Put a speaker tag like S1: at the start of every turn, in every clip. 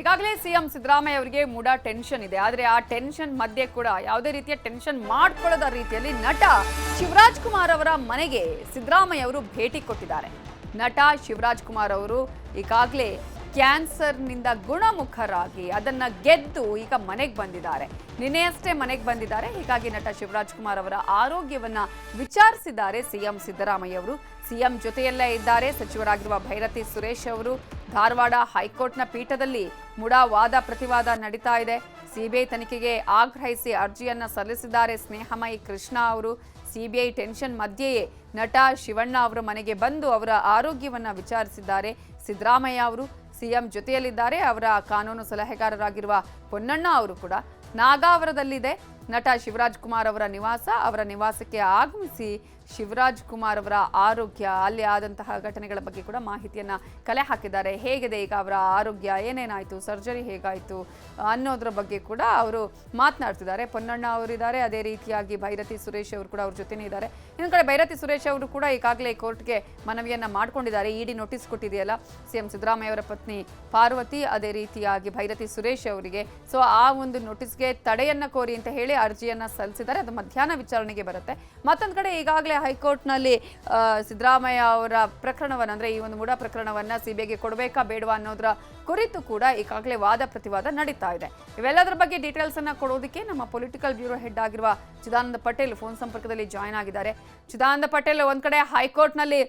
S1: ಈಗಾಗಲೇ ಸಿಎಂ ಸಿದ್ದರಾಮಯ್ಯ ಅವರಿಗೆ ಮೂಡ ಟೆನ್ಷನ್ ಇದೆ. ಆದರೆ ಆ ಟೆನ್ಷನ್ ಮಧ್ಯೆ ಕೂಡ ಯಾವುದೇ ರೀತಿಯ ಟೆನ್ಷನ್ ಮಾಡ್ಕೊಳ್ಳದ ರೀತಿಯಲ್ಲಿ ನಟ ಶಿವರಾಜ್ ಕುಮಾರ್ ಅವರ ಮನೆಗೆ ಸಿದ್ದರಾಮಯ್ಯ ಅವರು ಭೇಟಿ ಕೊಟ್ಟಿದ್ದಾರೆ. ನಟ ಶಿವರಾಜ್ ಕುಮಾರ್ ಅವರು ಈಗಾಗಲೇ ಕ್ಯಾನ್ಸರ್ನಿಂದ ಗುಣಮುಖರಾಗಿ ಅದನ್ನ ಗೆದ್ದು ಈಗ ಮನೆಗೆ ಬಂದಿದ್ದಾರೆ. ನಿನ್ನೆಯಷ್ಟೇ ಮನೆಗೆ ಬಂದಿದ್ದಾರೆ. ಹೀಗಾಗಿ ನಟ ಶಿವರಾಜ್ ಕುಮಾರ್ ಅವರ ಆರೋಗ್ಯವನ್ನ ವಿಚಾರಿಸಿದ್ದಾರೆ ಸಿಎಂ ಸಿದ್ದರಾಮಯ್ಯ ಅವರು. ಸಿಎಂ ಜೊತೆಯಲ್ಲೇ ಇದ್ದಾರೆ. ಸಚಿವರಾಗಿರುವ ಭೈರತಿ ಸುರೇಶ್ ಅವರು ಧಾರವಾಡ ಹೈಕೋರ್ಟ್ನ ಪೀಠದಲ್ಲಿ ಮುಡಾ ವಾದ ಪ್ರತಿವಾದ ನಡೀತಾ ಇದೆ. ಸಿಬಿಐ ತನಿಖೆಗೆ ಆಗ್ರಹಿಸಿ ಅರ್ಜಿಯನ್ನ ಸಲ್ಲಿಸಿದ್ದಾರೆ ಸ್ನೇಹಮಯಿ ಕೃಷ್ಣ ಅವರು. ಸಿಬಿಐ ಟೆನ್ಷನ್ ಮಧ್ಯೆಯೇ ನಟ ಶಿವಣ್ಣ ಅವರ ಮನೆಗೆ ಬಂದು ಅವರ ಆರೋಗ್ಯವನ್ನು ವಿಚಾರಿಸಿದ್ದಾರೆ. ಸಿದ್ದರಾಮಯ್ಯ ಅವರು ಸಿಎಂ ಜೊತೆಯಲ್ಲಿದ್ದಾರೆ. ಅವರ ಕಾನೂನು ಸಲಹೆಗಾರರಾಗಿರುವ ಪೊನ್ನಣ್ಣ ಅವರು ಕೂಡ ನಾಗಾವರದಲ್ಲಿದೆ. ನಟ ಶಿವರಾಜ್ ಕುಮಾರ್ ಅವರ ನಿವಾಸ. ಅವರ ನಿವಾಸಕ್ಕೆ ಆಗಮಿಸಿ ಶಿವರಾಜ್ ಕುಮಾರ್ ಅವರ ಆರೋಗ್ಯ, ಅಲ್ಲಿ ಆದಂತಹ ಘಟನೆಗಳ ಬಗ್ಗೆ ಕೂಡ ಮಾಹಿತಿಯನ್ನ ಕಲೆ ಹಾಕಿದ್ದಾರೆ. ಹೇಗಿದೆ ಈಗ ಅವರ ಆರೋಗ್ಯ? ಏನೇನಾಯಿತು? ಸರ್ಜರಿ ಹೇಗಾಯಿತು? ಅನ್ನೋದ್ರ ಬಗ್ಗೆ ಕೂಡ ಅವರು ಮಾತನಾಡ್ತಿದ್ದಾರೆ. ಪೊನ್ನಣ್ಣ ಅವರಿದ್ದಾರೆ. ಅದೇ ರೀತಿಯಾಗಿ ಭೈರತಿ ಸುರೇಶ್ ಅವರು ಕೂಡ ಅವ್ರ ಜೊತೆನೇ ಇದ್ದಾರೆ. ಇನ್ನೊಂದು ಕಡೆ ಭೈರತಿ ಸುರೇಶ್ ಅವರು ಕೂಡ ಈಗಾಗಲೇ ಕೋರ್ಟ್ಗೆ ಮನವಿಯನ್ನ ಮಾಡ್ಕೊಂಡಿದ್ದಾರೆ. ಇಡಿ ನೋಟಿಸ್ ಕೊಟ್ಟಿದೆಯಲ್ಲ, ಸಿಎಂ ಸಿದ್ದರಾಮಯ್ಯ ಅವರ ಪತ್ನಿ ಪಾರ್ವತಿ, ಅದೇ ರೀತಿಯಾಗಿ ಭೈರತಿ ಸುರೇಶ್ ಅವರಿಗೆ. ಸೊ ಆ ಒಂದು ನೋಟಿಸ್ಗೆ ತಡೆಯನ್ನ ಕೋರಿ ಅಂತ ಹೇಳಿ ಅರ್ಜಿಯನ್ನ ಸಲ್ಲಿಸಿದ್ದಾರೆ. ಅದು ಮಧ್ಯಾಹ್ನ ವಿಚಾರಣೆಗೆ ಬರುತ್ತೆ. ಮತ್ತೊಂದು ಕಡೆ ಈಗಾಗಲೇ ಹೈಕೋರ್ಟ್ನಲ್ಲಿ ನಲ್ಲಿ ಸಿದ್ದರಾಮಯ್ಯ ಅವರ ಪ್ರಕರಣವನ್ನು, ಅಂದ್ರೆ ಈ ಒಂದು ಮೂಡ ಪ್ರಕರಣವನ್ನ ಸಿಬಿಐಗೆ ಕೊಡಬೇಕಾ ಬೇಡವಾ ಅನ್ನೋದ್ರ ಕುರಿತು ಕೂಡ ಈಗಾಗಲೇ ವಾದ ಪ್ರತಿವಾದ ನಡೀತಾ ಇದೆ. ಇವೆಲ್ಲದರ ಬಗ್ಗೆ ಡೀಟೇಲ್ಸ್ ಅನ್ನ ಕೊಡೋದಕ್ಕೆ ನಮ್ಮ ಪೊಲಿಟಿಕಲ್ ಬ್ಯೂರೋ ಹೆಡ್ ಆಗಿರುವ ಚಿದಾನಂದ ಪಟೇಲ್ ಫೋನ್ ಸಂಪರ್ಕದಲ್ಲಿ ಜಾಯ್ನ್ ಆಗಿದ್ದಾರೆ. ಚಿದಾನಂದ ಪಟೇಲ್ ಒಂದ್ ಕಡೆ ಹೈಕೋರ್ಟ್ನಲ್ಲಿ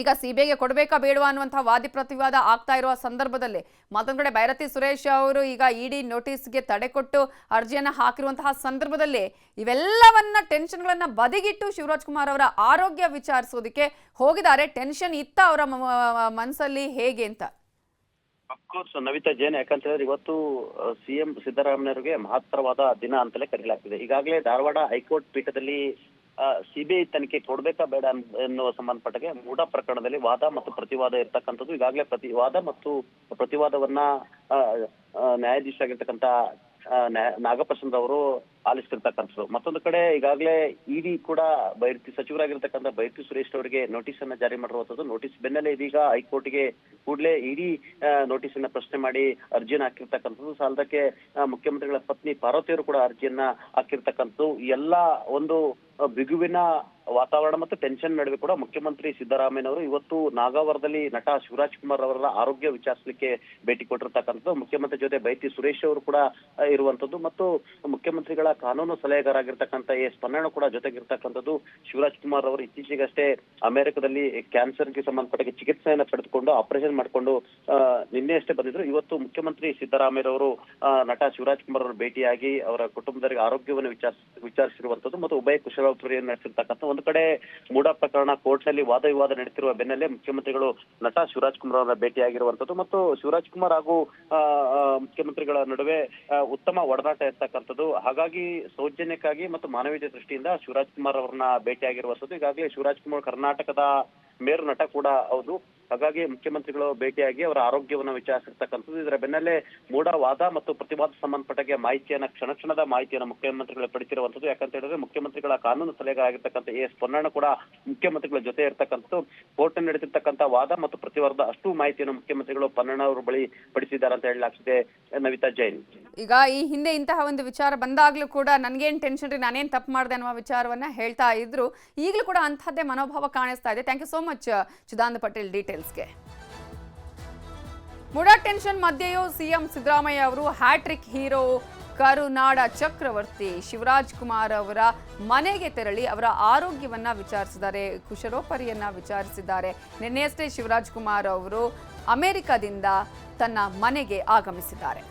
S1: ಈಗ ಸಿಬಿಐಗೆ ಕೊಡಬೇಕಾ ಬೇಡವಾ ಅನ್ನುವಂತಹ ವಾದಿ ಪ್ರತಿವಾದ ಆಗ್ತಾ ಇರುವ ಸಂದರ್ಭದಲ್ಲಿ ಮತ್ತೊಂದು ಕಡೆ ಭೈರತಿ ಸುರೇಶ್ ಅವರು ಈಗ ಇಡಿ ನೋಟಿಸ್ಗೆ ತಡೆ ಕೊಟ್ಟು ಅರ್ಜಿಯನ್ನ ಹಾಕಿರುವಂತಹ ಸಂದರ್ಭದಲ್ಲಿ ಇವೆಲ್ಲವನ್ನ ಟೆನ್ಷನ್ಗಳನ್ನ ಬದಿಗಿಟ್ಟು ಶಿವರಾಜ್ ಕುಮಾರ್ ಅವರ ಆರೋಗ್ಯ ವಿಚಾರಿಸೋದಕ್ಕೆ ಹೋಗಿದ್ದಾರೆ. ಟೆನ್ಷನ್ ಇತ್ತ ಅವರ ಮನಸ್ಸಲ್ಲಿ ಹೇಗೆ ಅಂತ?
S2: ಅಫ್ಕೋರ್ಸ್ ನವಿತಾ ಜೈನ್, ಯಾಕಂತ ಹೇಳಿದ್ರೆ ಇವತ್ತು ಸಿಎಂ ಸಿದ್ದರಾಮಯ್ಯರಿಗೆ ಮಹತ್ತರವಾದ ದಿನ ಅಂತಲೇ ಕರೆಯಲಾಗ್ತಿದೆ ಈಗಾಗಲೇ ಧಾರವಾಡ ಹೈಕೋರ್ಟ್ ಪೀಠದಲ್ಲಿ ಸಿಬಿಐ ತನಿಖೆ ಕೊಡ್ಬೇಕಾ ಬೇಡ ಎನ್ನುವ ಸಂಬಂಧಪಟ್ಟಗೆ ಮೂಡ ಪ್ರಕರಣದಲ್ಲಿ ವಾದ ಮತ್ತು ಪ್ರತಿವಾದ ಇರ್ತಕ್ಕಂಥದ್ದು ಈಗಾಗಲೇ ಪ್ರತಿ ವಾದ ಮತ್ತು ಪ್ರತಿವಾದವನ್ನ ನ್ಯಾಯಾಧೀಶ ಆ, ನ್ಯಾಯಾಧೀಶರಾಗಿರ್ತಕ್ಕಂಥ ಆ, ನ್ಯಾಯ- ನಾಗಪ್ರಸನ್ನ ಅವರು ಆಲಿಸ್ತಿರ್ತಕ್ಕಂಥದ್ದು. ಮತ್ತೊಂದು ಕಡೆ ಈಗಾಗಲೇ ಇಡಿ ಕೂಡ ಬೈರ್ತಿ ಸಚಿವರಾಗಿರ್ತಕ್ಕಂಥ ಬೈರ್ತಿ ಸುರೇಶ್ ಅವರಿಗೆ ನೋಟಿಸ್ ಅನ್ನ ಜಾರಿ ಮಾಡಿರುವಂತದ್ದು ನೋಟಿಸ್ ಬೆನ್ನಲ್ಲೇ ಇದೀಗ ಹೈಕೋರ್ಟ್ಗೆ ಕೂಡಲೇ ಇಡಿ ನೋಟಿಸ್ ಅನ್ನ ಪ್ರಶ್ನೆ ಮಾಡಿ ಅರ್ಜಿಯನ್ನು ಹಾಕಿರ್ತಕ್ಕಂಥದ್ದು. ಸಾಲದಕ್ಕೆ ಮುಖ್ಯಮಂತ್ರಿಗಳ ಪತ್ನಿ ಪಾರ್ವತಿಯವರು ಕೂಡ ಅರ್ಜಿಯನ್ನ ಹಾಕಿರ್ತಕ್ಕಂಥದ್ದು. ಎಲ್ಲ ಒಂದು ಬಿಗುವಿನ ವಾತಾವರಣ ಮತ್ತು ಟೆನ್ಷನ್ ನಡುವೆ ಕೂಡ ಮುಖ್ಯಮಂತ್ರಿ ಸಿದ್ದರಾಮಯ್ಯನವರು ಇವತ್ತು ನಾಗಾವರದಲ್ಲಿ ನಟ ಶಿವರಾಜ್ ಕುಮಾರ್ ಅವರ ಆರೋಗ್ಯ ವಿಚಾರಿಸಲಿಕ್ಕೆ ಭೇಟಿ ಕೊಟ್ಟಿರ್ತಕ್ಕಂಥದ್ದು. ಮುಖ್ಯಮಂತ್ರಿ ಜೊತೆ ಬೈತಿ ಸುರೇಶ್ ಅವರು ಕೂಡ ಇರುವಂತದ್ದು ಮತ್ತು ಮುಖ್ಯಮಂತ್ರಿಗಳ ಕಾನೂನು ಸಲಹೆಗಾರಾಗಿರ್ತಕ್ಕಂಥ ಎ ಪನ್ನಣ್ಣ ಕೂಡ ಜೊತೆಗಿರ್ತಕ್ಕಂಥದ್ದು. ಶಿವರಾಜ್ ಕುಮಾರ್ ಅವರು ಇತ್ತೀಚೆಗಷ್ಟೇ ಅಮೆರಿಕದಲ್ಲಿ ಕ್ಯಾನ್ಸರ್ಗೆ ಸಂಬಂಧಪಟ್ಟ ಚಿಕಿತ್ಸೆಯನ್ನು ಪಡೆದುಕೊಂಡು ಆಪರೇಷನ್ ಮಾಡಿಕೊಂಡು ನಿನ್ನೆ ಅಷ್ಟೇ ಬಂದಿದ್ರು. ಇವತ್ತು ಮುಖ್ಯಮಂತ್ರಿ ಸಿದ್ದರಾಮಯ್ಯವರು ಆ, ನಟ ಶಿವರಾಜ್ ಕುಮಾರ್ ಅವರು ಭೇಟಿಯಾಗಿ ಅವರ ಕುಟುಂಬದವರಿಗೆ ಆರೋಗ್ಯವನ್ನು ವಿಚಾರಿಸ ವಿಚಾರಿಸಿರುವಂತದ್ದು ಮತ್ತು ಉಭಯ ಕುಶಲೋತ್ತರಿಯನ್ನು ನಡೆಸಿರ್ತಕ್ಕಂಥ ಒಂದು ಕಡೆ ಮೂಡ ಪ್ರಕರಣ ಕೋರ್ಟ್ನಲ್ಲಿ ವಾದ ವಿವಾದ ನಡೆಸಿರುವ ಬೆನ್ನಲ್ಲೇ ಮುಖ್ಯಮಂತ್ರಿಗಳು ನಟ ಶಿವರಾಜ್ ಕುಮಾರ್ ಅವರ ಭೇಟಿಯಾಗಿರುವಂತದ್ದು ಮತ್ತು ಶಿವರಾಜ್ ಕುಮಾರ್ ಹಾಗೂ ಮುಖ್ಯಮಂತ್ರಿಗಳ ನಡುವೆ ಉತ್ತಮ ಒಡನಾಟ ಇರ್ತಕ್ಕಂಥದ್ದು ಹಾಗಾಗಿ ಸೌಜನ್ಯಕ್ಕಾಗಿ ಮತ್ತು ಮಾನವೀಯತೆ ದೃಷ್ಟಿಯಿಂದ ಶಿವರಾಜ್ ಕುಮಾರ್ ಅವರನ್ನ ಭೇಟಿಯಾಗಿರುವಂತದ್ದು ಈಗಾಗಲೇ ಶಿವರಾಜ್ ಕುಮಾರ್ ಕರ್ನಾಟಕದ ಮೇರು ನಟ ಕೂಡ ಹೌದು. ಹಾಗಾಗಿ ಮುಖ್ಯಮಂತ್ರಿಗಳು ಭೇಟಿಯಾಗಿ ಅವರ ಆರೋಗ್ಯವನ್ನು ವಿಚಾರಿಸಿರ್ತಕ್ಕಂಥದ್ದು. ಇದರ ಬೆನ್ನಲ್ಲೇ ಮೂಡ ವಾದ ಮತ್ತು ಪ್ರತಿವಾದ ಸಂಬಂಧಪಟ್ಟಾಗೆ ಮಾಹಿತಿಯನ್ನ, ಕ್ಷಣ ಕ್ಷಣದ ಮಾಹಿತಿಯನ್ನು ಮುಖ್ಯಮಂತ್ರಿಗಳು ಪಡಿಸಿರುವಂತದ್ದು ಯಾಕಂತ ಹೇಳಿದ್ರೆ ಮುಖ್ಯಮಂತ್ರಿಗಳ ಕಾನೂನು ಸಲಹೆಗಾರಾಗಿರ್ತಕ್ಕಂಥ ಎ ಎಸ್ ಪೊನ್ನಣ್ಣ ಕೂಡ ಮುಖ್ಯಮಂತ್ರಿಗಳ ಜೊತೆ ಇರ್ತಕ್ಕಂಥದ್ದು. ಕೋರ್ಟ್ ನಡೆದಿರ್ತಕ್ಕಂಥ ವಾದ ಮತ್ತು ಪ್ರತಿವಾದ ಅಷ್ಟು ಮಾಹಿತಿಯನ್ನು ಮುಖ್ಯಮಂತ್ರಿಗಳು ಪೊನ್ನಣ್ಣ ಅವರು ಬಳಿ ಪಡಿಸಿದ್ದಾರೆ ಅಂತ ಹೇಳಲಾಗ್ತಿದೆ ನವಿತಾ ಜೈನ್.
S1: ಈಗ ಈ ಹಿಂದೆ ಇಂತಹ ಒಂದು ವಿಚಾರ ಬಂದಾಗ್ಲೂ ಕೂಡ ನನಗೇನು ಟೆನ್ಷನ್ ರೀ ನಾನೇನ್ ತಪ್ಪು ಮಾಡಿದೆ ಅನ್ನುವ ವಿಚಾರವನ್ನ ಹೇಳ್ತಾ ಇದ್ರು. ಈಗಲೂ ಕೂಡ ಅಂತಹದ್ದೇ ಮನೋಭಾವ ಕಾಣಿಸ್ತಾ ಇದೆ. Thank you so much Chidananda Patel ಡೀಟೇಲ್ಸ್ಗೆ MUDA tension ಮಧ್ಯೆಯೂ ಸಿಎಂ ಸಿದ್ದರಾಮಯ್ಯ ಅವರು ಹ್ಯಾಟ್ರಿಕ್ ಹೀರೋ ಕರುನಾಡ ಚಕ್ರವರ್ತಿ ಶಿವರಾಜ್ ಕುಮಾರ್ ಅವರ ಮನೆಗೆ ತೆರಳಿ ಅವರ ಆರೋಗ್ಯವನ್ನ ವಿಚಾರಿಸಿದ್ದಾರೆ, ಕುಶರೋಪರಿಯನ್ನ ವಿಚಾರಿಸಿದ್ದಾರೆ. ನಿನ್ನೆಯಷ್ಟೇ ಶಿವರಾಜ್ ಕುಮಾರ್ ಅವರು ಅಮೆರಿಕದಿಂದ ತನ್ನ ಮನೆಗೆ ಆಗಮಿಸಿದ್ದಾರೆ.